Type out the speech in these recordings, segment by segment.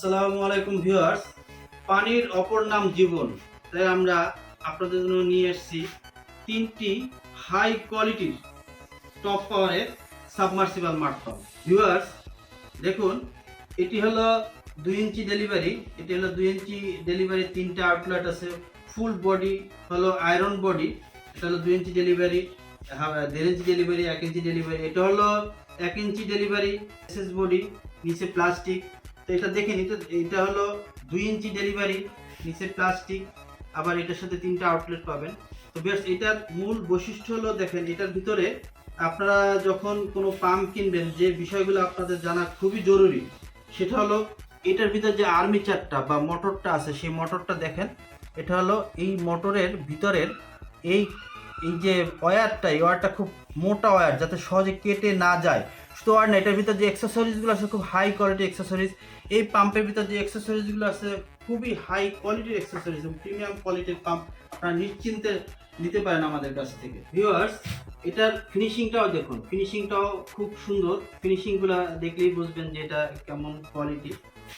আসসালামু আলাইকুম ভিউয়ার্স। পানির অপর নাম জীবন। তাই আমরা আপনাদের জন্য নিয়ে এসেছি তিনটি হাই কোয়ালিটির টপ পাওয়ারের সাবমার্সিবল মার্টফাম ভিউয়ার্স, দেখুন, এটি হলো দুই ইঞ্চি ডেলিভারি এটি হলো দুই ইঞ্চি ডেলিভারি তিনটা আউটলেট আছে ফুল বডি হলো আয়রন বডি এটা হলো দুই ইঞ্চি ডেলিভারি দেড় ইঞ্চি ডেলিভারি এক ইঞ্চি ডেলিভারি এটা হলো এক ইঞ্চি ডেলিভারি এসএস বডি নিচে প্লাস্টিক তো এটা দেখে নিতে, এটা হলো দুই ইঞ্চি ডেলিভারি নিচে প্লাস্টিক আবার এটার সাথে তিনটা আউটলেট পাবেন। তো বেশ, এটার মূল বৈশিষ্ট্য হলো দেখেন, এটার ভিতরে আপনারা যখন কোনো পাম্প কিনবেন, যে বিষয়গুলো আপনাদের জানা খুবই জরুরি, সেটা হলো এটার ভিতরে যে আর্মিচারটা বা মোটরটা আছে, সেই মোটরটা দেখেন, এটা হলো এই মোটরের ভিতরের এই এই যে ওয়্যারটা, এই ওয়ারটা খুব মোটা ওয়ার যাতে সহজে কেটে না যায়। শুধু ওয়্যার না, এটার ভিতরে যে অ্যাক্সেসরিজগুলো আছে, খুব হাই কোয়ালিটি অ্যাক্সেসরিজ এই পাম্পের ভিতরে যে অ্যাক্সেসরিজগুলো আছে, খুবই হাই কোয়ালিটির অ্যাক্সেসরিজ প্রিমিয়াম কোয়ালিটির পাম্প আপনারা নিশ্চিন্তে নিতে পারেন আমাদের কাছ থেকে। ভিউয়ার্স এটার ফিনিশিংটাও দেখুন। ফিনিশিংটাও খুব সুন্দর। ফিনিশিংগুলো দেখলেই বুঝবেন যে এটা কেমন কোয়ালিটি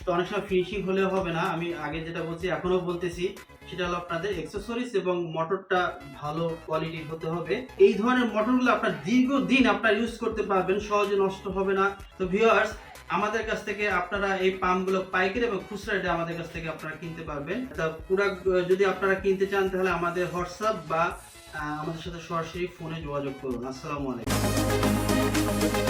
তো অনেক সময় ফিনিশিং হলেও হবে না। আমি আগে যেটা বলছি এখনও বলতেছি, সেটা হলো আপনাদের এক্সেসরিজ এবং মোটরটা ভালো কোয়ালিটির হতে হবে। এই ধরনের মোটরগুলো আপনার দীর্ঘদিন আপনারা ইউজ করতে পারবেন, সহজে নষ্ট হবে না। তো ভিউয়ার্স আমাদের কাছ থেকে আপনারা এই পাম্পগুলো পাইকারি এবং খুচরা রেটে আমাদের কাছ থেকে আপনারা কিনতে পারবেন। তা প্রোডাক্ট যদি আপনারা কিনতে চান, তাহলে আমাদের হোয়াটসঅ্যাপ বা আমাদের সাথে সরাসরি ফোনে যোগাযোগ করুন। আসসালামু আলাইকুম।